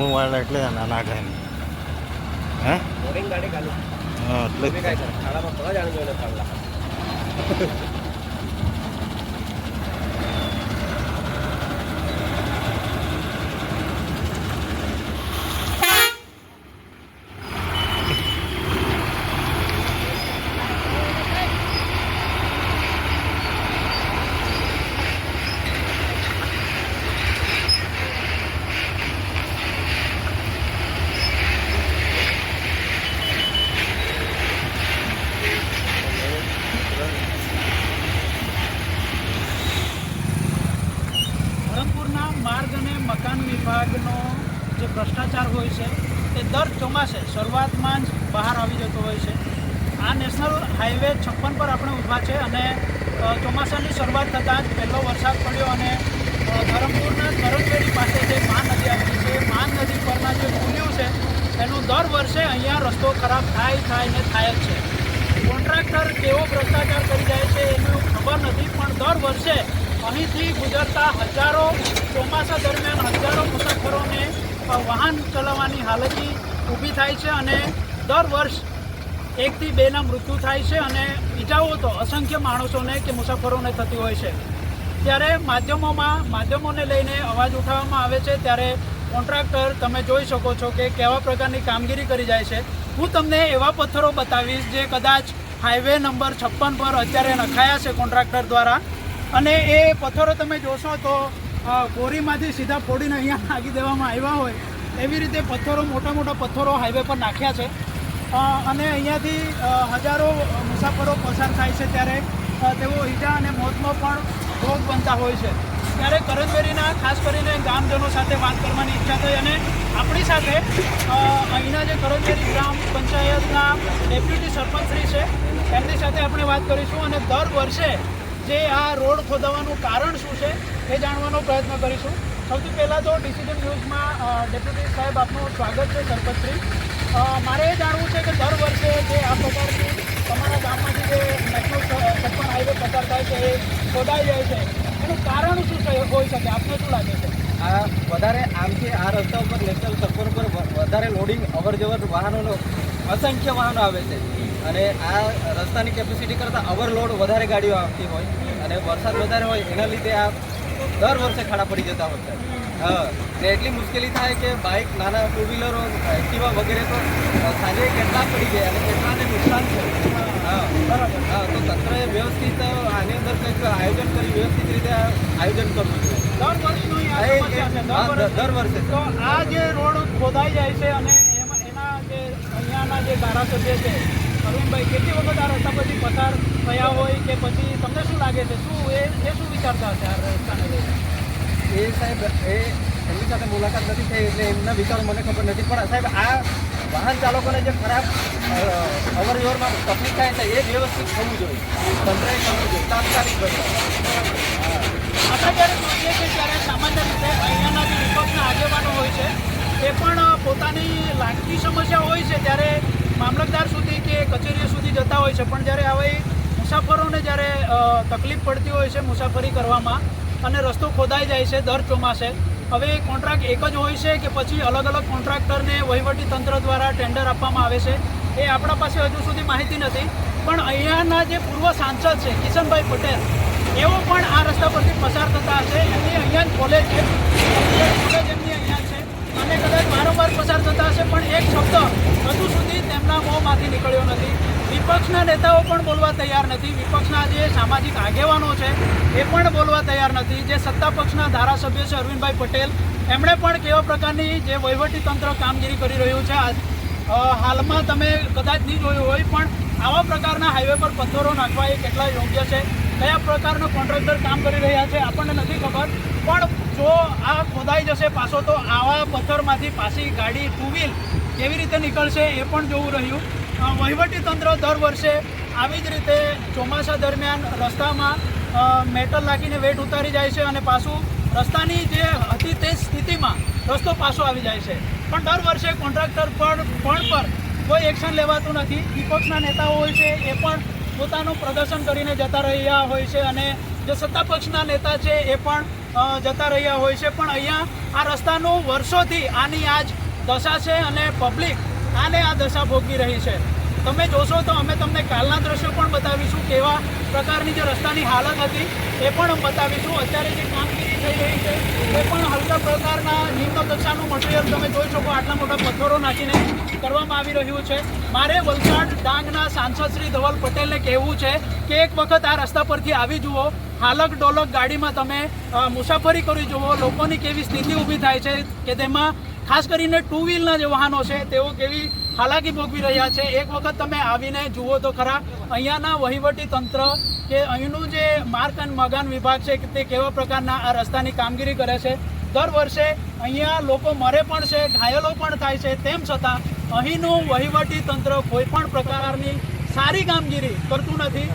એવું વાળ એટલે ના નાખે ને હે લોડિંગ ગાડી ચાલુ હા એટલે જ તમે काय થાય ને થાય જ છે. કોન્ટ્રાક્ટર કેવો ભ્રષ્ટાચાર કરી જાય છે એનું ખબર નથી, પણ દર વર્ષે અહીંથી ગુજરતા હજારો ચોમાસા દરમિયાન હજારો મુસાફરોને વાહન ચલાવવાની હાલતી ઊભી થાય છે અને દર વર્ષ એકથી બેના મૃત્યુ થાય છે અને ઈજાઓ તો અસંખ્ય માણસોને કે મુસાફરોને થતી હોય છે. ત્યારે માધ્યમોમાં, માધ્યમોને લઈને અવાજ ઉઠાવવામાં આવે છે. ત્યારે કોન્ટ્રાક્ટર તમે જોઈ શકો છો કે કેવા પ્રકારની કામગીરી કરી જાય છે. હું તમને એવા પથ્થરો બતાવીશ જે કદાચ હાઈવે નંબર છપ્પન પર અત્યારે નખાયા છે કોન્ટ્રાક્ટર દ્વારા. અને એ પથ્થરો તમે જોશો તો બોરીમાંથી સીધા ફોડીને અહીંયા નાખી દેવામાં આવ્યા હોય. એવી રીતે પથ્થરો, મોટા મોટા પથ્થરો હાઈવે પર નાખ્યા છે. અને અહીંયાથી હજારો મુસાફરો પસાર થાય છે ત્યારે તેઓ ઈજા અને મોતનો પણ ભોગ બનતા હોય છે. ત્યારે કરંજબેરીના ખાસ કરીને ગામજનો સાથે વાત કરવાની ઈચ્છા થઈ અને આપણી સાથે અહીંના જે કરંજબેરી ગ્રામ પંચાયતના ડેપ્યુટી સરપંચશ્રી છે, એમની સાથે આપણે વાત કરીશું અને દર વર્ષે જે આ રોડ ખોદાવાનું કારણ શું છે એ જાણવાનો પ્રયત્ન કરીશું. સૌથી પહેલાં તો ડિસિઝન ન્યૂઝમાં ડેપ્યુટી સાહેબ આપનું સ્વાગત છે, સરપંચશ્રી. મારે એ જાણવું છે કે દર વર્ષે જે આ પ્રકારની તમારા ગામમાંથી જે નેશનલ છપ્પન હાઈવે પસાર થાય છે એ ખોદાઈ જાય છે. કારણ શું હોઈ શકે. આપને શું લાગે છે? આ વધારે આમથી આ રસ્તા ઉપર નેશનલ સર્કલ ઉપર વધારે લોડિંગ અવરજવર વાહનોનો, અસંખ્ય વાહનો આવે છે. અને આ રસ્તાની કેપેસિટી કરતાં ઓવરલોડ વધારે ગાડીઓ આવતી હોય અને વરસાદ વધારે હોય, એના લીધે આ દર વર્ષે ખાડા પડી જતા હોય છે. હા એટલી મુશ્કેલી થાય કે બાઇક નાના ટુ વ્હીલરો એક્ટિવા વગેરે તો સાંજે કેટલા પડી જાય અને કેટલાને નુકસાન છે. હા બરાબર હા, તો તંત્રએ વ્યવસ્થિત આની અંદર કંઈક આયોજન કરી, વ્યવસ્થિત આયોજન કરવું જોઈએ દર વર્ષનું દર વર્ષે તો આ જે રોડ ખોદાઈ જાય છે અને એમાં એના જે અહીંયાના જે ધારાસભ્ય છે અરવિંદભાઈ કેટલી વખત આ રસ્તા પછી પસાર થયા હોય કે પછી તમને શું લાગે છે? શું એ એ શું વિચારતા હશે આ રસ્તાને લઈને? એ સાહેબ એ એમની સાથે મુલાકાત નથી થઈ એટલે એમના વિચારો મને ખબર નથી. પણ સાહેબ આ વાહન ચાલકોને જે ખરાબ અવરજવરમાં તકલીફ થાય છે એ વ્યવસ્થિત થવું જોઈએ. તંત્રએ કરવું જોઈએ. તાત્કાલિક બનવા આપણે જ્યારે જોઈએ છીએ ત્યારે સામાન્ય રીતે અહીંયાના જે વિપક્ષના આગેવાનો હોય છે, એ પણ પોતાની લાગતી સમસ્યા હોય છે ત્યારે મામલતદાર સુધી કે કચેરીઓ સુધી જતા હોય છે. પણ જ્યારે આવી મુસાફરોને જ્યારે તકલીફ પડતી હોય છે મુસાફરી કરવામાં અને રસ્તો ખોદાઈ જાય છે દર ચોમાસે, હવે કોન્ટ્રાક્ટ એક જ હોય છે કે પછી અલગ અલગ કોન્ટ્રાક્ટરને વહીવટી તંત્ર દ્વારા ટેન્ડર આપવામાં આવે છે, એ આપણા પાસે હજુ સુધી માહિતી નથી. પણ અહીંયાના જે પૂર્વ સાંસદ છે કિશનભાઈ પટેલ એવો પણ આ રસ્તા પરથી પસાર થતા હશે. એમની અહીંયા કોલેજ છે. કોલેજ એમની અહીંયા છે. અને કદાચ વારંવાર પસાર થતા હશે, પણ એક શબ્દ હજુ સુધી તેમના મોંમાંથી નીકળ્યો નથી. વિપક્ષના નેતાઓ પણ બોલવા તૈયાર નથી. વિપક્ષના જે સામાજિક આગેવાનો છે, એ પણ બોલવા તૈયાર નથી. જે સત્તા પક્ષના ધારાસભ્ય છે, અરવિંદભાઈ પટેલ, એમણે પણ કેવા પ્રકારની જે વહીવટી તંત્ર કામગીરી કરી રહ્યું છે. હાલમાં તમે કદાચ નહીં જોયું હોય, પણ આવા પ્રકારના હાઈવે પર પથ્થરો નાખવા એ કેટલા યોગ્ય છે. કયા પ્રકારનો કોન્ટ્રાક્ટર કામ કરી રહ્યા છે, આપણને નથી ખબર. પણ જો આ ખોદાઈ જશે પાછો, તો આવા પથ્થરમાંથી પાછી ગાડી ટુ વ્હીલ કેવી રીતે નીકળશે એ પણ જોવું રહ્યું. વહીવટી તંત્ર દર વર્ષે આવી જ રીતે ચોમાસા દરમિયાન રસ્તામાં મેટલ નાખીને વેટ ઉતારી જાય છે અને પાછું રસ્તાની જે હતી તે સ્થિતિમાં રસ્તો પાછો આવી જાય છે. પણ દર વર્ષે કોન્ટ્રાક્ટર પર પણ પર કોઈ એક્શન લેવાતું નથી. વિપક્ષના નેતાઓ હોય છે એ પણ પોતાનું પ્રદર્શન કરીને જતા રહ્યા હોય છે અને જે સત્તા પક્ષના નેતા છે એ પણ જતા રહ્યા હોય છે. પણ અહીંયા આ રસ્તાનું વર્ષોથી આની આ જ દશા છે અને પબ્લિક આને આ દશા ભોગવી રહી છે. તમે જોશો તો અમે તમને કાલના દ્રશ્યો પણ બતાવીશું કેવા પ્રકારની જે રસ્તાની હાલત હતી એ પણ બતાવીશું. અત્યારે જે કામગીરી થઈ રહી છે એ પણ હલકા પ્રકારના નિમ્ન કક્ષાનું મટીરિયલ તમે જોઈ શકો, આટલા મોટા પથ્થરો નાખીને કરવામાં આવી રહ્યું છે. મારે વલસાડ ડાંગના સાંસદ શ્રી ધવલ પટેલને કહેવું છે કે એક વખત આ રસ્તા પરથી આવી જુઓ, હાલક ડોલક ગાડીમાં તમે મુસાફરી કરી જુઓ, લોકોની કેવી સ્થિતિ ઊભી થાય છે કે તેમાં ખાસ કરીને ટુ વ્હીલના જે વાહનો છે, તેઓ કેવી હાલાકી ભોગવી રહ્યા છે. એક વખત તમે આવીને જુઓ તો ખરા, અહીંયાના વહીવટી તંત્ર કે અહીંનું જે માર્ગ અને મકાન વિભાગ છે, તે કેવા પ્રકારના આ રસ્તાની કામગીરી કરે છે. દર વર્ષે અહીંયા લોકો મરે પણ છે, ઘાયલો પણ થાય છે. તેમ છતાં, અહીંનું વહીવટી તંત્ર કોઈ પણ પ્રકારની સારી કામગીરી કરતું નથી.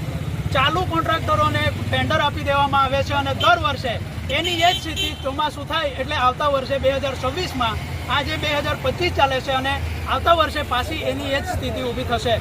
ચાલુ કોન્ટ્રાક્ટરોને ટેન્ડર આપી દેવામાં આવે છે અને દર વર્ષે એની એ જ સ્થિતિ ચોમાસું થાય એટલે આવતા વર્ષે બે હજાર છવ્વીસમાં આજે બે હજાર પચીસ ચાલે છે અને આવતા વર્ષે પાછી એની એ જ સ્થિતિ ઊભી થશે.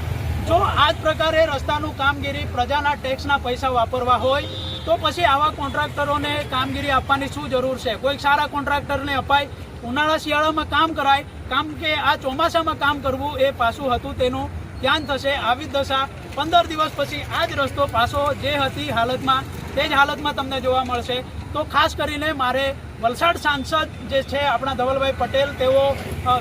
જો આ જ પ્રકારે રસ્તાનું કામગીરી પ્રજાના ટેક્સના પૈસા વાપરવા હોય, તો પછી આવા કોન્ટ્રાક્ટરોને કામગીરી આપવાની શું જરૂર છે? કોઈક સારા કોન્ટ્રાક્ટરને અપાય, ઉનાળા શિયાળામાં કામ કરાય, કામ કે આ ચોમાસામાં કામ કરવું એ પાછું હતું તેનું ધ્યાન થશે. આવી દશા પંદર દિવસ પછી આ જ રસ્તો પાછો જે હતી હાલતમાં તે જ હાલતમાં તમને જોવા મળશે. તો ખાસ કરીને મારે વલસાડ સાંસદ જે છે, આપણા ધવલભાઈ પટેલ, તેઓ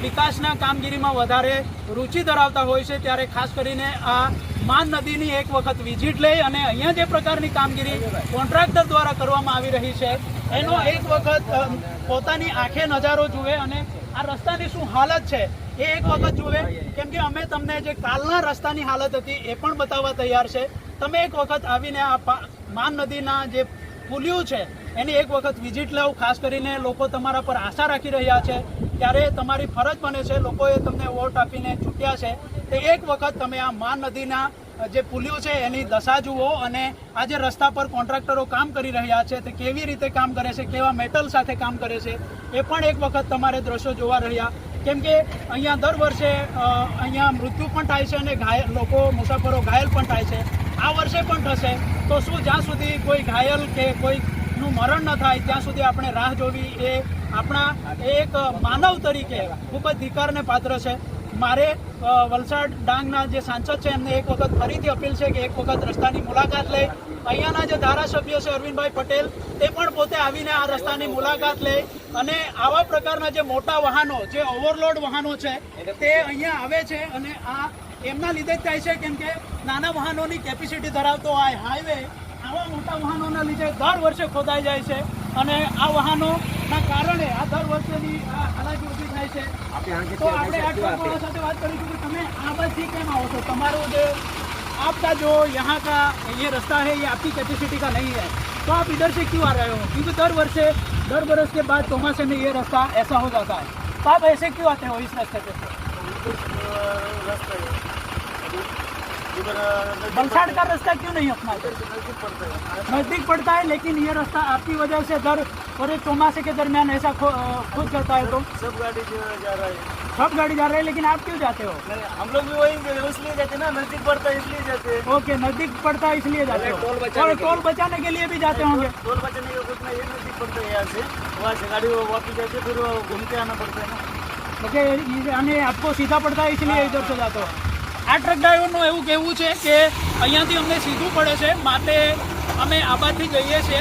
વિકાસના કામગીરીમાં વધારે રુચિ ધરાવતા હોય છે. ત્યારે ખાસ કરીને આ માન નદીની એક વખત વિઝિટ લઈ અને અહીંયા જે પ્રકારની કામગીરી કોન્ટ્રાક્ટર દ્વારા કરવામાં આવી રહી છે, એનો એક વખત પોતાની આંખે નજારો જુએ અને આ રસ્તાની શું હાલત છે, એ એક વખત જુએ. કેમ કે અમે તમને જે કાલના રસ્તાની હાલત હતી, એ પણ બતાવવા તૈયાર છે. તમે એક વખત આવીને આ માન નદીના જે પુલિયું છે, એની એક વખત વિઝિટ લેવું ખાસ કરીને લોકો તમારા પર આશા રાખી રહ્યા છે, ત્યારે તમારી ફરજ બને છે, લોકોએ તમને વોટ આપીને ચૂંટ્યા છે, તે એક વખત તમે આ માન નદીના જે પુલિયું છે, એની દશા જુઓ અને આ જે રસ્તા પર કોન્ટ્રાક્ટરો કામ કરી રહ્યા છે, તે કેવી રીતે કામ કરે છે, કેવા મેટલ સાથે કામ કરે છે, એ પણ એક વખત તમારે દ્રશ્યો જોવા રહ્યા. કેમ કે અહીંયા દર વર્ષે અહીંયા મૃત્યુ પણ થાય છે અને ઘાયલ, લોકો, મુસાફરો ઘાયલ પણ થાય છે. આ વર્ષે પણ થશે. તો શું જ્યાં સુધી કોઈ ઘાયલ કે કોઈનું મરણ ન થાય, ત્યાં સુધી આપણે રાહ જોવી એ આપણા એક માનવ તરીકે ખૂબ જ ધિકારને પાત્ર છે. મારે વલસાડ ડાંગના જે સાંસદ છે, એમને એક વખત ફરીથી અપીલ છે કે એક વખત રસ્તાની મુલાકાત લે. અહીંયાના જે ધારાસભ્ય છે, અરવિંદભાઈ પટેલ, તે પણ પોતે આવીને આ રસ્તાની મુલાકાત લે. અને આવા પ્રકારના જે મોટા વાહનો, જે ઓવરલોડ વાહનો છે, તે અહીંયા આવે છે અને આ એમના લીધે જ થાય છે, કેમ કે નાના વાહનોની કેપેસિટી ધરાવતો આ હાઈવે આવા મોટા વાહનોના લીધે દર વર્ષે ખોદાઈ જાય છે. અને આ વાહનોના કારણે આ દર વર્ષેની આ હાલાકી ઊભી થાય છે તો આપણે આ ટ્રક વાળા સાથે વાત કરીશું કે તમે આ બસથી કેમ આવો છો તમારો जो आपका जो यहाँ का ये रास्ता है ये आपकी कैपेसिटी का नहीं है तो आप इधर से क्यों आ रहे हो क्योंकि दर वर्ष से दर बरस के बाद चौमासे में ये रास्ता ऐसा हो जाता है तो आप ऐसे क्यों आते हो इस रास्ते पे बलसाड़ का रास्ता क्यों नहीं अपना नज़दीक पड़ता है लेकिन ये रास्ता आपकी वजह से दर और एक चौमासे के दरमियान ऐसा खुद करता है तो। सब गाड़ी जा रहा है। सब गाड़ी जा रही है लेकिन आप क्यों जाते हो? हम लोग भी वही इसलिए जाते ना नज़दीक पड़ता है इसलिए जाते हैं। ओके नज़दीक पड़ता है इसलिए जाते हो। टोल बचाने, टोल बचाने के लिए भी जाते होंगे। टोल बचाने के लिए ये नज़दीक पड़ता है यहाँ से। वहाँ से गाड़ी वापस जाते फिर घूम के आना पड़ता है ना। ओके आपको सीधा पड़ता है इसलिए हाँ, इधर से जाते हो। हाँ। આ ટ્રક ડ્રાઈવરનું એવું કહેવું છે કે અહીંયાથી અમને સીધું પડે છે, માટે અમે આબાદથી જઈએ છીએ.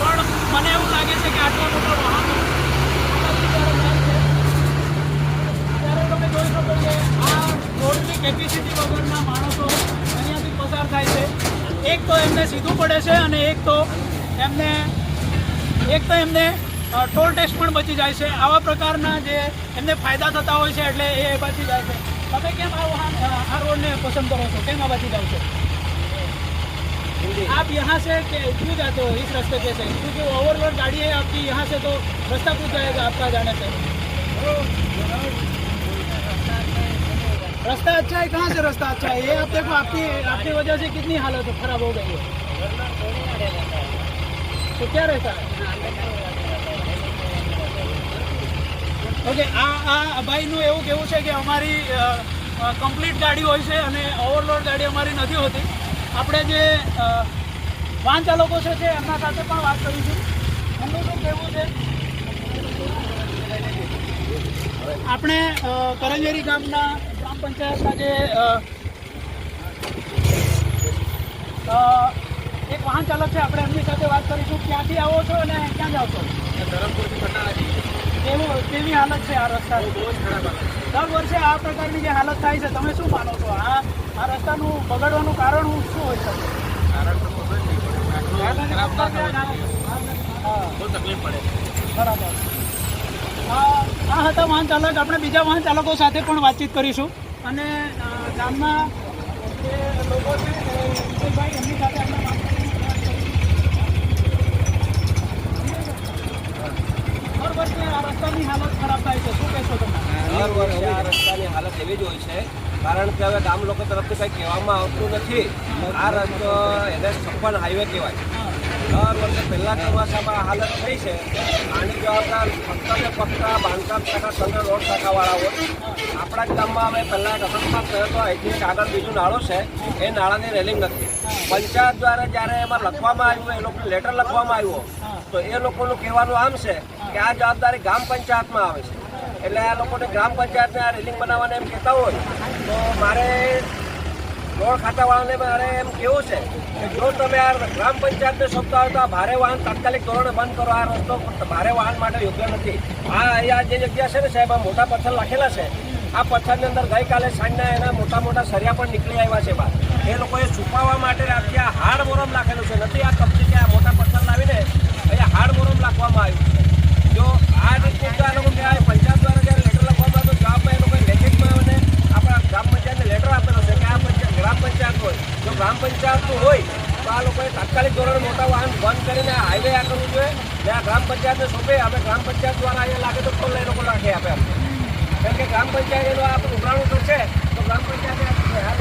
પણ મને એવું લાગે છે કે આટલા મોટા વાહનો ત્યારે તમે જોઈ શકો આ રોડની કેપેસિટી વગરના માણસો અહીંયાથી પસાર થાય છે. એક તો એમને સીધું પડે છે અને એક તો એમને, એક તો એમને ટોલ ટેક્સ પણ બચી જાય છે. આવા પ્રકારના જે એમને ફાયદા થતા હોય છે, એટલે એ બચી જાય છે. તમે કેમ આ વાહન અ, આ રોડને પસંદ કરો છો કેમ આ બચી જાવ છો आप यहाँ से के- क्यों जाते हो इस रास्ते पे से क्योंकि ओवरलोड गाड़ी है आपकी यहाँ से तो रास्ता पूछ जाएगा आपका जाने से रास्ता अच्छा है कहाँ से रास्ता अच्छा है ये आप देखो आपकी आपकी वजह से कितनी हालत खराब हो गई है तो क्या रहता है ઓકે આ આ ભાઈનું એવું કહેવું છે કે અમારી કમ્પ્લીટ ગાડી હોય છે અને ઓવરલોડ ગાડી અમારી નથી હોતી. આપણે જે વાહન ચાલકો છે તે એમના સાથે પણ વાત કરીશું. એમનું શું કહેવું છે? આપણે કરંજેરી ગામના ગ્રામ પંચાયતના જે એક વાહન ચાલક છે, આપણે એમની સાથે વાત કરીશું. ક્યાંથી આવો છો અને ક્યાં જાઓ છો? કેવું કેવી હાલત છે આ રસ્તાની? દર વર્ષે આ પ્રકારની જે હાલત થાય છે તમે શું માનો છો? આ આ રસ્તાનું બગડવાનું કારણ હું શું હોય શકે? હા. બરાબર. આ હા હતા વાહન ચાલક. આપણે બીજા વાહન ચાલકો સાથે પણ વાતચીત કરીશું. અને ગામના જે લોકો છે એમની સાથે આપણે વાત કરીશું. દર આ રસ્તાની હાલત ખરાબ થાય છે. શું કહેશો તમે? દર રસ્તાની હાલત એવી જ હોય છે. કારણ કે હવે ગામ લોકો તરફથી કંઈ કહેવામાં આવતું નથી. આ રસ્તો એને છપ્પન હાઈવે કહેવાય. દર વર્ષે પહેલા ચોમાસામાં હાલત થઈ છે. આની જવાબદાર ફક્ત ને ફક્ત બાંધકામ શાખા સંઘ રોડ શાખાવાળા હોય. આપણા જ ગામમાં અમે પહેલાં અકસ્માત થયો હતો. અહીંથી એક આગળ બીજું નાળો છે. એ નાળાની રેલિંગ નથી પંચાયત દ્વારા જ્યારે એમાં લખવામાં આવ્યું, એ લોકોને લેટર લખવામાં આવ્યો, તો એ લોકોનું કહેવાનું આમ છે કે આ જવાબદારી ગ્રામ પંચાયતમાં આવે છે. એટલે આ લોકોને ગ્રામ પંચાયતને આ રેલિંગ બનાવવાને એમ કહેતા હોય, તો મારે રોડ ખાતાવાળાને મારે એમ કેવું છે કે જો તમે આ ગ્રામ પંચાયતને સોંપતા હોય તો આ ભારે વાહન તાત્કાલિક ધોરણે બંધ કરો. આ રસ્તો ભારે વાહન માટે યોગ્ય નથી. આ અહીંયા જે જગ્યા છે ને સાહેબ, આ મોટા પથ્થર લખેલા છે, આ પથ્થરની અંદર ગઈકાલે સાંજના એના મોટા મોટા સરિયા પણ નીકળી આવ્યા છે બહાર. એ લોકોએ છુપાવવા માટે આખી આ હાડ મોરમ નાખેલું છે. નથી આ કંપની આ મોટા પથ્થર લાવીને અહીંયા હાડ મોરમ નાખવામાં આવ્યું. ગ્રામ પંચાયતને આ હોય. તો આ લોકોએ તાત્કાલિક ધોરણે મોટા વાહન બંધ કરીને આ આ કરવું જોઈએ ને આ ગ્રામ પંચાયતને સોંપે. અમે ગ્રામ પંચાયત દ્વારા અહીંયા લાગે તો ટોલ એ લોકો રાખી આપે કારણ કે ગ્રામ પંચાયત આપણું ઉઘરાણું કરશે તો ગ્રામ પંચાયતે આ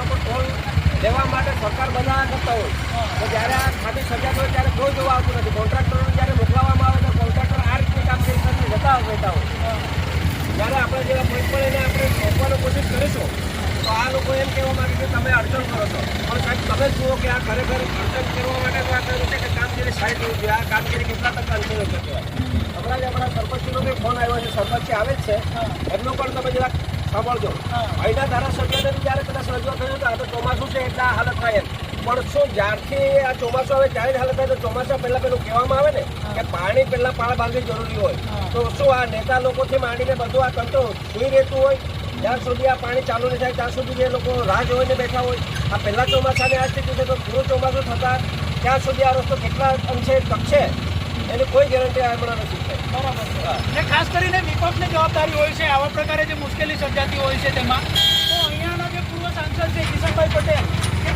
લેવા માટે સરકાર બધા કરતા હોય. તો જ્યારે આ ખાલી સજાત હોય ત્યારે કોઈ જોવા આવતું નથી. કોન્ટ્રાક્ટરોને જ્યારે મોકલાવવામાં આવે તો કોન્ટ્રાક્ટર આ રીતની કરીને જતા હોય જ્યારે આપણે જેવા કોઈ પણ એને આપણે સોંપવાનો કોશિશ કરીશું તો આ લોકો એમ કહેવા માગે કે તમે અડચણ કરો છો. પણ સાહેબ તમે જુઓ કે આ ખરેખર અડચણ કરવા માટે આ કહ્યું છે કે કામગીરી સાઈડ હોવી જોઈએ આ કામગીરી કેટલા ટકા અંતર કહેવાય. હમણાં જ આપણા સરપંચનો બી ફોન આવ્યો છે સરપંચ આવે જ છે. એમનો પણ તમે જરા સાંભળજો. અહીંના ધારાસભ્યને બી જ્યારે કદાચ રજૂઆત થયું તો આ તો ચોમાસું છે એટલે આ હાલત થાય એમ. પણ શું જ્યારથી આ ચોમાસું આવે ત્યારે જ હાલત થાય તો ચોમાસા પહેલા પેલું કહેવામાં આવે ને કે પાણી પહેલા પાળ બાંધવી જરૂરી હોય. તો શું આ નેતા લોકોથી માંડીને બધું આ તંત્ર સુઈ રહેતું હોય? જ્યાં સુધી આ પાણી ચાલુ નહીં થાય ત્યાં સુધી એ લોકો રાહ જોઈને બેઠા હોય આ પહેલા ચોમાસાની આ સ્થિતિ છે તો પૂરું ચોમાસું થતા ત્યાં સુધી આ રસ્તો કેટલા અંશે ટકશે એની કોઈ ગેરંટી હમણાં નથી. બરાબર ખાસ કરીને વિપક્ષની જવાબદારી હોય છે આવા પ્રકારે જે મુશ્કેલી સર્જાતી હોય છે તેમાં. તો અહીંયાના જે પૂર્વ સાંસદ છે કિશનભાઈ પટેલ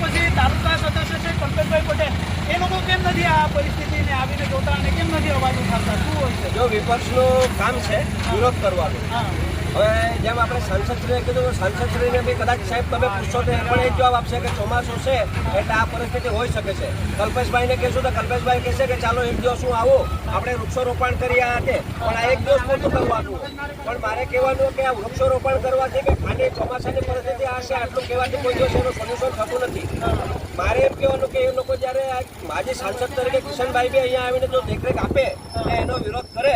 પછી તાલુકા સદસ્ય છે પંકજભાઈ પટેલ. એ લોકો કેમ નથી આ પરિસ્થિતિને આવીને જોતા અને કેમ નથી અવાજ ઉઠાવતા? શું હોય છે? જો વિપક્ષનું કામ છે વિરોધ કરવાનું. હવે જેમ આપણે સાંસદશ્રીએ કીધું, સાંસદશ્રીને બી કદાચ સાહેબ તમે પૂછશો તો એ પણ એ જવાબ આપશે કે ચોમાસું છે એટલે આ પરિસ્થિતિ હોઈ શકે છે. કલ્પેશભાઈને કહેશું તો કલ્પેશભાઈ કહેશે કે ચાલો એક દિવસ હું આવું, આપણે વૃક્ષારોપણ કરી આ તે. પણ આ એક દિવસ પૂરતું કરવાનું પણ મારે કહેવાનું કે આ વૃક્ષારોપણ કરવાથી કે ખાલી ચોમાસાની પરિસ્થિતિ આ છે, આટલું કહેવાથી કોઈ દિવસ એનું સોલ્યુશન થતું નથી. મારે એમ કહેવાનું કે એ લોકો જ્યારે માજી સાંસદ તરીકે કિશનભાઈ બી અહીંયા આવીને જો દેખરેખ આપે એનો વિરોધ કરે,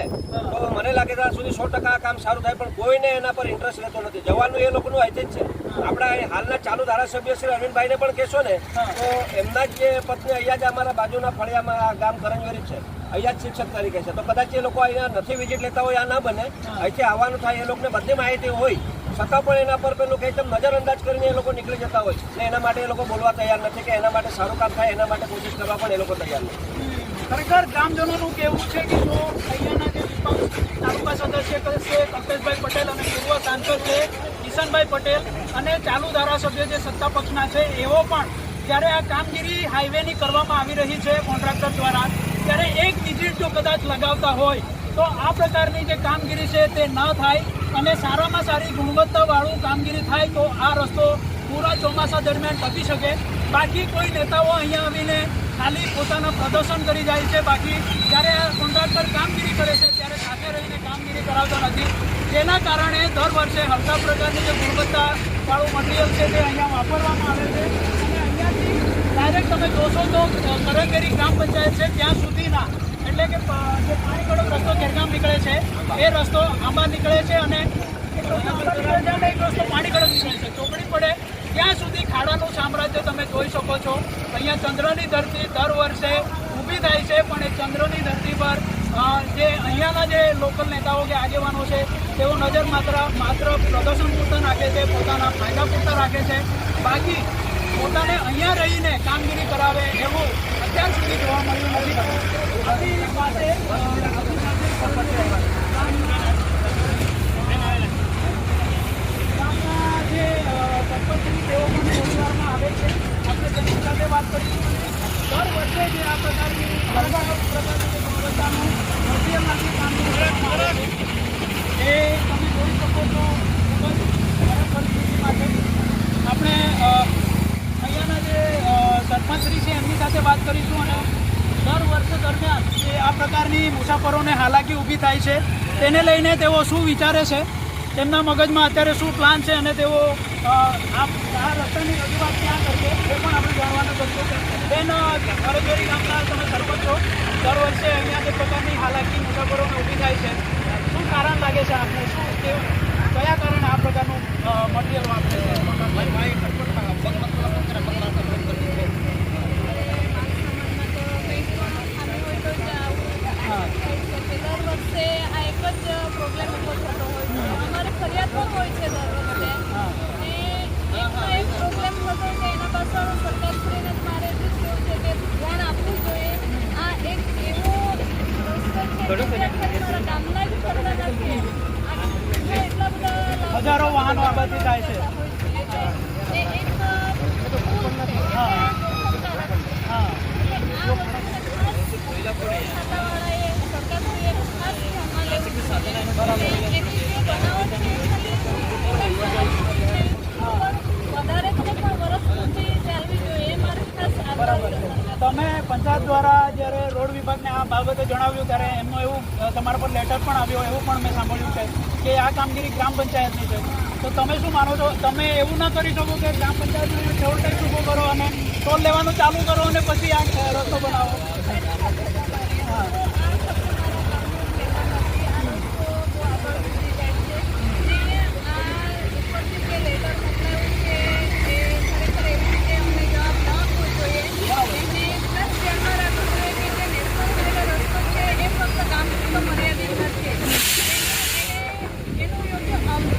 તો મને લાગે ત્યાં સુધી સો ટકા કામ સારું થાય. પણ કોઈને એના પર ઇન્ટરેસ્ટ રહેતો નથી. જવાનું એ લોકોનું જ છે. આપણા હાલના ચાલુ ધારાસભ્ય શ્રી અરવિંદભાઈને પણ કહેશો ને તો એમના જ જે પત્ની અહીંયા જ અમારા બાજુના ફળિયામાં આ ગામ કરંજવેરી છે. અહીંયા જ શિક્ષક તરીકે છે. તો કદાચ એ લોકો અહીંયા નથી વિઝિટ લેતા હોય આ ના બને. અહીંથી આવવાનું થાય એ લોકોને બધી માહિતી હોય. છતાં પણ એના પર પેલું કંઈ તેમ નજરઅંદાજ કરીને એ લોકો નીકળી જતા હોય. ને એના માટે એ લોકો બોલવા તૈયાર નથી કે એના માટે સારું કામ થાય એના માટે કોશિશ કરવા પણ એ લોકો તૈયાર નથી. ખરેખર ગામજનોનું કહેવું છે કે જો અહીંયાના તાલુકા સદસ્ય છે કલ્પેશભાઈ પટેલ અને પૂર્વ સાંસદ છે, કિશનભાઈ પટેલ અને ચાલુ ધારાસભ્ય જે સત્તા પક્ષના છે એવો પણ જ્યારે આ કામગીરી હાઈવેની કરવામાં આવી રહી છે કોન્ટ્રાક્ટર દ્વારા, ત્યારે એક વિઝિટ જો કદાચ લગાવતા હોય, તો આ પ્રકારની જે કામગીરી છે તે ન થાય અને સારામાં સારી ગુણવત્તાવાળું કામગીરી થાય તો આ રસ્તો પૂરા ચોમાસા દરમિયાન ટકી શકે. બાકી કોઈ નેતાઓ અહીંયા આવીને ખાલી પોતાના પ્રદર્શન કરી જાય છે. બાકી જ્યારે કોન્ટ્રાક્ટર કામગીરી કરે છે, ત્યારે સાથે રહીને કામગીરી કરાવતા નથી. જેના કારણે દર વર્ષે હલકા પ્રકારની જે ગુણવત્તાવાળું મટીરિયલ છે તે અહીંયા વાપરવામાં આવે છે. અને અહીંયાથી ડાયરેક્ટ તમે જોશો તો કરંગેરી ગ્રામ પંચાયત છે, ત્યાં સુધીના એટલે કે જે પાણી કડક રસ્તો ખેરગામ નીકળે છે, એ રસ્તો આંબા નીકળે છે અને એક રસ્તો નીકળે છે અને પાણી નીકળે છે. ચોપડી પડે ત્યાં સુધી ખાડાનું સામ્રાજ્ય તમે જોઈ શકો છો. અહીંયા ચંદ્રની ધરતી દર વર્ષે ઊભી થાય છે, પણ એ ચંદ્રની ધરતી પર જે અહીંયાના જે લોકલ નેતાઓ કે આગેવાનો છે, તેઓ નજર માત્ર માત્ર પ્રદર્શન પૂરતા રાખે છે, પોતાના ફાયદા પૂરતા રાખે છે. બાકી પોતાને અહીંયા રહીને કામગીરી કરાવે એવું અત્યાર સુધી જોવા મળ્યું નથી. આપણી પાસે અ, આપણી પાસે ગામના જે અ, સરપંચ છે તેઓ પણ પરિવારમાં આવે છે આપણે તેમની સાથે વાત કરીશું દર વર્ષે જે આ પ્રકારની અલગ અલગ પ્રકારની જે ગુણવત્તાનું મધ્યમમાંથી કામગીરી કરવામાં આવે છે એ તમે જોઈ શકો છો ખૂબ જ પરિસ્થિતિમાં આપણે અહીંયાના જે સરપંચશ્રી છે, એમની સાથે વાત કરીશું અને દર વર્ષ દરમિયાન જે આ પ્રકારની મુસાફરોને હાલાકી ઊભી થાય છે, તેને લઈને તેઓ શું વિચારે છે, તેમના મગજમાં અત્યારે શું પ્લાન છે અને તેઓ આ રસ્તાની રજૂઆત ક્યાં કરશે? એ પણ આપણે જાણવાનું કરશું. બેન ખરેખરી ગામના તમે સરપંચ છો. દર વર્ષે અહીંયા જે પ્રકારની હાલાકી મુસાફરોને ઊભી થાય છે. શું કારણ લાગે છે આપને? શું કેવું? કયા કારણે આ પ્રકારનું મટીરિયલ વાપરે છે? હા. દર વખતે આ એક જ પ્રોબ્લેમ ઊભો થતો હોય છે અમારે ફરિયાદ પણ હોય છે દર વખતે હા ને એકનો એક પ્રોબ્લેમ થતો છે એના પાછળ સરકારશ્રીને જ મારે એટલું જ કહેવું છે કે ધ્યાન આપવું જોઈએ આ એક એવો રસ્તો છે કે જ્યાં ખાલી મારા ગામના જ ફરતા નથી આ જો એટલા બધા લાભ હજારો વાહનો આબાદી થાય છે. એ છે. હા. જોખમકારક છે. હા આ વસ્તુને ખાસ ખાતાવાળાએ, સરકારશ્રીએ ખાસ ધ્યાનમાં લેવું જોઈએ. અને એની જે બનાવટ છે એ ખાલી એક જ વર્ષ સુધી છે. પણ વધારે તો પણ વર્ષ સુધી ચાલવી જોઈએ એ મારે ખાસ આગ્રહ બરાબર છે છે તમે પંચાયત દ્વારા જ્યારે રોડ વિભાગને આ બાબતે જણાવ્યું ત્યારે એમનું એવું તમારા પર લેટર પણ આવ્યો એવું પણ મેં સાંભળ્યું છે કે આ કામગીરી ગ્રામ પંચાયતની છે. તો તમે શું માનો છો? તમે એવું ના કરી શકો કે ગ્રામ પંચાયતને ટોલ ટેક્સ ઊભો કરો અને ટોલ લેવાનું ચાલુ કરો અને પછી આ રસ્તો બનાવો. હા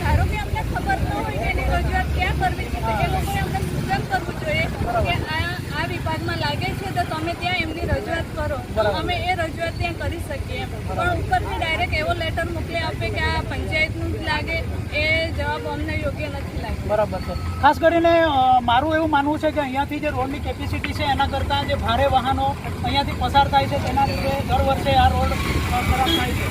ધારો કે અમને ખબર ન હોય કે એની રજૂઆત ક્યાં કરવી છે તો એ લોકોએ અમને સૂચન કરવું જોઈએ કે આ આ લાગે છે તો તમે ત્યાં એમની રજૂઆત કરો. અમે એ રજૂઆત ત્યાં કરી શકીએ પણ ઉપરથી ડાયરેક્ટ એવો લેટર મોકલી આપે કે આ પંચાયતનું જ લાગે એ જવાબ અમને યોગ્ય નથી લાગે બરાબર છે. ખાસ કરીને મારું એવું માનવું છે કે અહીંયાથી જે રોડની કેપેસિટી છે એના કરતાં જે ભારે વાહનો અહીંયાથી પસાર થાય છે તેના લીધે દર વર્ષે આ રોડ ખરાબ થાય છે.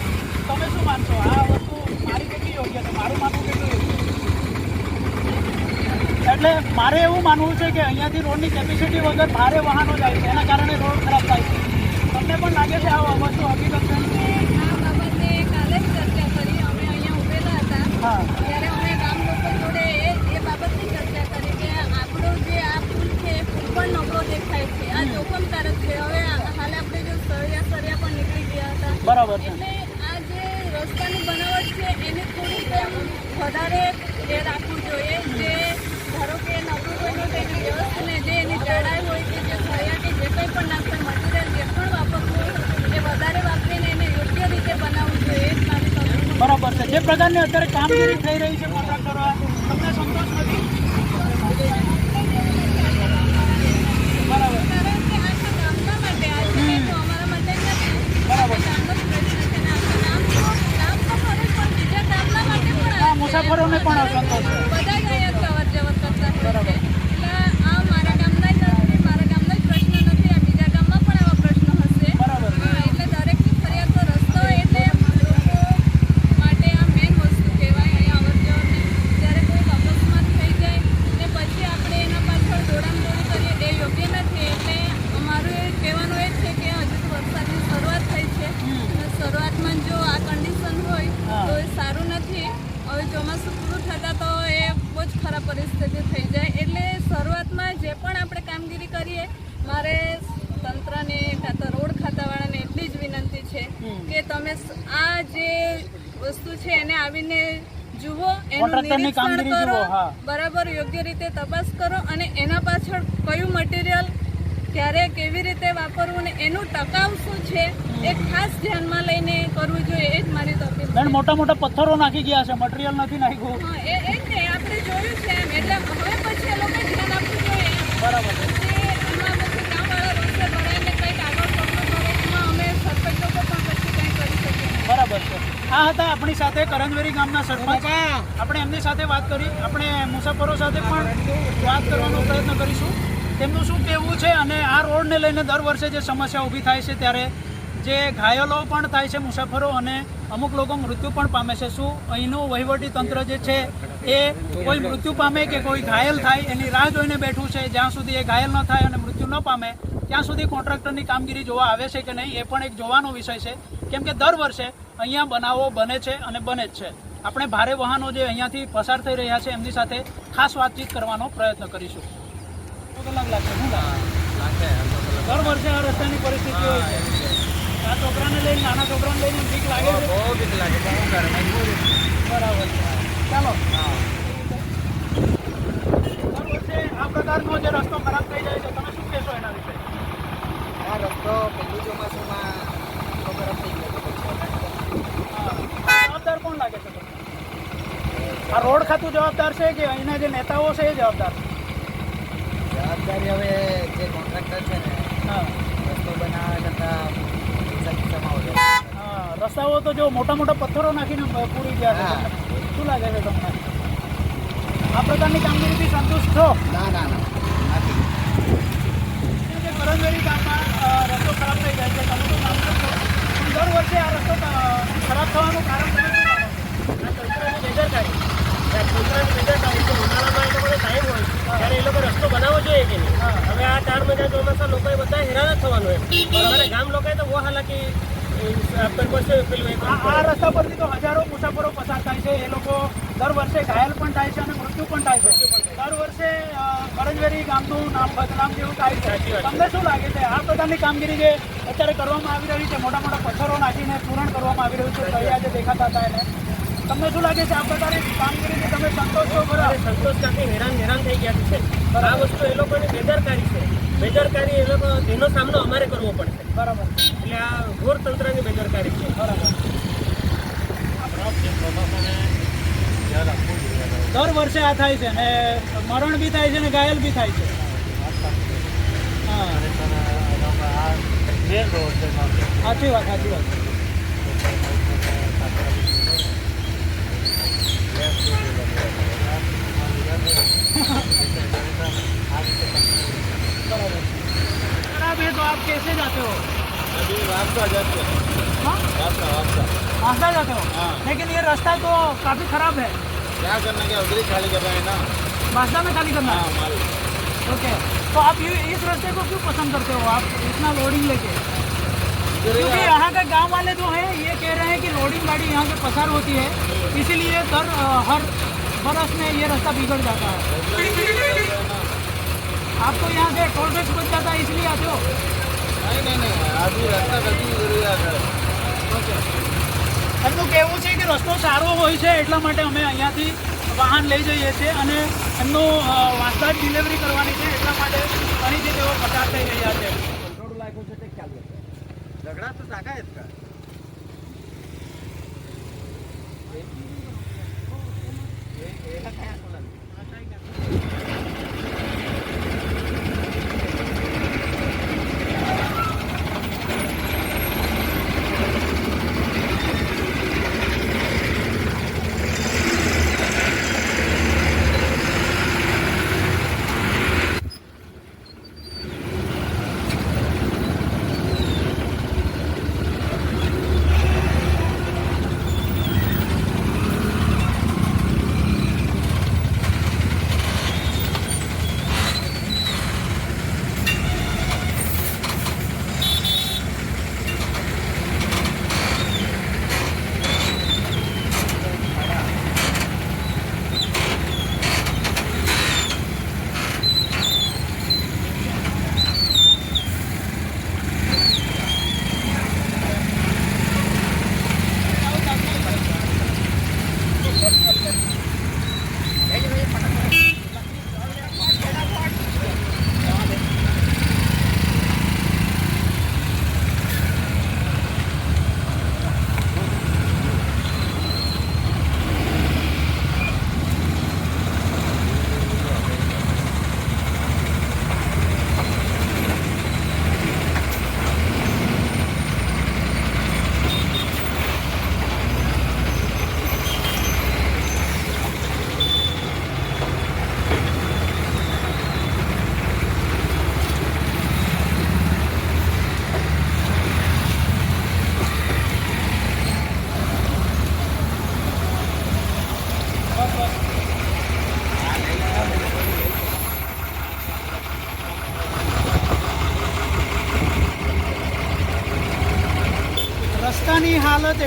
તમે શું માનશો? આ વસ્તુ મારી કેટલી યોગ્ય છે મારું માનવું કેટલું યોગ્ય છે? એટલે મારે એવું માનવું છે કે અહીંયાથી રોડની કેપેસિટી વગર ભારે વાહનો જાય છે. એના કારણે રોડ ખરાબ થાય છે. તમને પણ લાગે છે આ વસ્તુ હકીકત છે આ બાબતે કાલે જ ચર્ચા કરી. અમે અહીંયા ઉભેલા હતા. ત્યારે અમે ગામ જોડે એ એ બાબતની ચર્ચા કરી કે આપણો જે આ પુલ છે એ પણ નબળો દેખાય છે. આ જોખમકારક છે. હવે આ- આપણે જો સળિયા સળિયા પણ નીકળી ગયા હતા. બરાબર છે. આ જે રસ્તાની બનાવટ છે એને થોડીક વધારે એ રાખવું જોઈએ. જે ધારો કે નબળું હોય તો તેની વ્યવસ્થા ને જે એની જાડાઈ હોય કે જે સળિયા કે જે કંઈ પણ નાખતા મટીરિયલ જે પણ વાપરવું એ વધારે વાપરીને એને યોગ્ય રીતે બનાવવું જોઈએ બરાબર છે. જે પ્રકારની અત્યારે કામગીરી થઈ રહી છે કોન્ટ્રાક્ટરો તમને સંતોષ નથી? બરાબર. મુસાફરોને પણ ગામના માટે આ છે એ તો અમારા માટે જ નથી બરાબર. આખા ગામનો જ પ્રશ્ન છે ને આખા ગામ તો ગામ તો ખરું જ પણ બીજા ગામના માટે પણ આ હા, છે. મુસાફરોને પણ અસંતોષ છે. બધા જ અહીંયા અવર જવર કરતા હોય બરાબર. છે એટલે આ મારા ગામના જ નથી મારા ગામનો જ પ્રશ્ન નથી આ બીજા ગામમાં પણ આવા પ્રશ્નો હશે બરાબર. હા, એટલે દરેકની ફરિયાદ તો રસ્તો એટલે લોકો માટે આ મેઇન વસ્તુ કહેવાય અહીંયા અવર જવરને છે હમ. કે તમે સ- આ જે વસ્તુ છે એને આવીને જુઓ એનું કોન્ટ્રાક્ટરની નિરીક્ષણ હા. બરાબર યોગ્ય રીતે તપાસ કરો અને એના પાછળ કયું મટીરિયલ ક્યારે કેવી રીતે વાપરવું ને એનું ટકાઉ શું છે એ ખાસ ધ્યાનમાં લઈને કરવું જોઈએ એ જ મારી તકલીફ બેન મોટા મોટા પથ્થરો નાખી ગયા છે મટીરિયલ નથી નાખ્યું. હા એ એ જ ને આપણે જોયું છે એમ એટલે હવે પછી એ લોકો ધ્યાન આપવું જોઈએ બરાબર છે. એમાં પછી ગામવાળા રોષે ભરાઈને કંઈક આગળ પગલું ભરે એમાં અમે સરપંચ લોકો પણ પછી કંઈ કરી શકીએ બરાબર છે. આ હતા આપણી સાથે કરંજવેરી ગામના સરપંચ. આપણે એમની સાથે વાત કરી. આપણે મુસાફરો સાથે પણ વાત કરવાનો પ્રયત્ન કરીશું. તેમનું શું કહેવું છે અને આ રોડને લઈને દર વર્ષે જે સમસ્યા ઊભી થાય છે ત્યારે જે ઘાયલો પણ થાય છે મુસાફરો અને અમુક લોકો મૃત્યુ પણ પામે છે. શું અહીંનું વહીવટી તંત્ર જે છે એ કોઈ મૃત્યુ પામે કે કોઈ ઘાયલ થાય? એની રાહ જોઈને બેઠું છે. જ્યાં સુધી એ ઘાયલ ન થાય અને મૃત્યુ ન પામે ત્યાં સુધી કોન્ટ્રાક્ટરની કામગીરી જોવા આવે છે કે નહીં એ પણ એક જોવાનો વિષય છે. કેમ કે દર વર્ષે અહીંયા બનાવો બને છે અને બને જ છે. આપણે ભારે વાહનો જે અહીંયાથી પસાર થઈ રહ્યા છે એમની સાથે ખાસ વાતચીત કરવાનો પ્રયત્ન કરીશું. કલાક લાગશે શું દર વર્ષે આ રસ્તાની પરિસ્થિતિ હોય છે. આ છોકરાને લઈને નાના છોકરાને લઈને બીક લાગે છે? બહુ બીક લાગે છે બરાબર ચાલો. દર વર્ષે આ પ્રકારનો જે રસ્તો ખરાબ થઈ જાય છે તમે શું કહેશો એના વિશે? આ રસ્તો પહેલું ચોમાસુમાં ખરાબ થઈ ગયો. જવાબદાર કોણ લાગે છે આ રોડ ખાતું જવાબદાર છે કે અહીંના જે નેતાઓ છે એ જવાબદાર? છે જવાબદારી હવે જે કોન્ટ્રાક્ટર છે ને હા. રસ્તો બનાવવા કરતાં. હા, રસ્તાઓ તો જો મોટા મોટા પથ્થરો નાખીને પૂરી ગયા છે. શું લાગે છે તમને? આ પ્રકારની કામગીરીથી સંતુષ્ટ છો? ના ના ના નથી જે કરંજવેરી ગામમાં અ, રસ્તો ખરાબ થઈ જાય છે તમે તો નામ છો પણ દર વર્ષે આ રસ્તો અ, ખરાબ થવાનું કારણ તમે શું માનો છો? ત્યારે એ લોકો રસ્તો બનાવવો જોઈએ કે નહીં હા. હવે આ ચાર મહિના ચોમાસા લોકોએ બધા હેરાન જ થવાનું એમ ગામ લોકોએ તો બહુ હાલાકી આ આ રસ્તા પરથી તો હજારો મુસાફરો પસાર થાય છે. એ લોકો દર વર્ષે ઘાયલ પણ થાય છે અને મૃત્યુ પણ થાય છે. દર વર્ષે કરંજવેરી ગામનું નામ બદનામ જેવું થાય છે. તમને શું લાગે છે? આ પ્રકારની કામગીરી જે અત્યારે કરવામાં આવી રહી છે મોટા મોટા પથ્થરો નાખીને પૂરણ કરવામાં આવી રહ્યું છે તળિયા જે દેખાતા હતા એને. તમને શું લાગે છે આ પ્રકારની કામગીરીથી તમે સંતોષ છો બરાબર સંતોષ નથી હેરાન હેરાન થઈ ગયા છે. આ વસ્તુ એ લોકોની બેદરકારી છે. બેદરકારી એ લોકો એનો સામનો અમારે કરવો પડશે. બરાબર. એટલે આ ઘોર તંત્રની બેદરકારી છે. બરાબર. દર વર્ષે આ થાય છે ને મરણ બી થાય છે ને ઘાયલ બી થાય છે. હા. સાચી વાત સાચી વાત. खराब है तो आप कैसे जाते हो? अभी रास्ता जाते हैं। हाँ? रास्ता रास्ता जाते हो? हाँ। लेकिन ये रास्ता तो काफ़ी खराब है। क्या करने के उधर ही खाली कर रहे हैं ना? वासदा में खाली करना हाँ? है ओके। तो आप ये इस रास्ते को क्यों पसंद करते हो? आप इतना लोडिंग लेके? क्योंकि यहाँ के गाँव वाले जो हैं ये कह रहे हैं कि लोडिंग गाड़ी यहाँ से पसार होती है। इसीलिए अ, हर बरस में ये रास्ता बिगड़ जाता है। आपको यहाँ से टोल टैक्स बच जाता है इसलिए आते हो नहीं नहीं नहीं अभी रास्ता गलती जरूरियात है એમનું કહેવું છે કે રસ્તો સારો હોય છે એટલા માટે અમે અહીંયાથી વાહન લઈ જઈએ છીએ અને એમનું અ, વાંસદા જ ડિલિવરી કરવાની છે એટલા માટે અહીંથી તેઓ પસાર થઈ રહ્યા છે झगडा तर जागा आहेत का રસ્તાની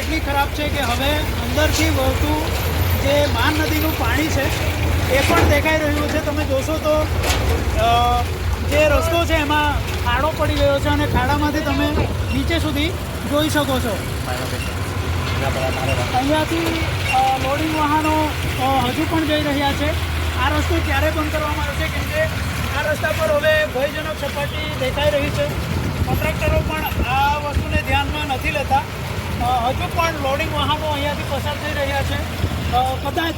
એટલી ખરાબ છે કે હવે અંદરથી વહેતું જે માન નદીનું પાણી છે, એ પણ દેખાઈ રહ્યું છે. તમે જોશો તો જે રસ્તો છે એમાં ખાડો પડી ગયો છે અને ખાડામાંથી તમે નીચે સુધી જોઈ શકો છો. અહીંયાથી લોડિંગ વાહનો હજુ પણ જઈ રહ્યા છે. આ રસ્તો ક્યારે બંધ કરવામાં આવશે કેમ કે આ રસ્તા પર હવે ભયજનક સપાટી દેખાઈ રહી છે. કોન્ટ્રાક્ટરો પણ આ વસ્તુને ધ્યાનમાં નથી લેતા. હજુ પણ લોડિંગ વાહનો અહીંયાથી પસાર થઈ રહ્યા છે. કદાચ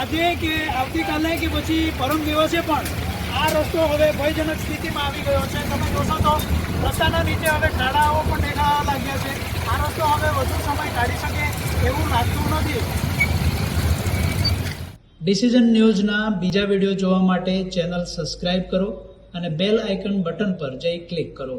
આજે કે આવતીકાલે કે પછી પરમ દિવસે પણ આ રસ્તો હવે ભયજનક સ્થિતિમાં આવી ગયો છે. તમે જોશો તો રસ્તાના નીચે હવે ખાડાઓ પણ દેખાવા લાગ્યા છે. આ રસ્તો હવે વધુ સમય કાઢી શકે એવું લાગતું નથી. ડિસિઝન ન્યૂઝના બીજા વીડિયો જોવા માટે ચેનલ સબસ્ક્રાઇબ કરો અને બેલ આઇકન બટન પર જઈ ક્લિક કરો.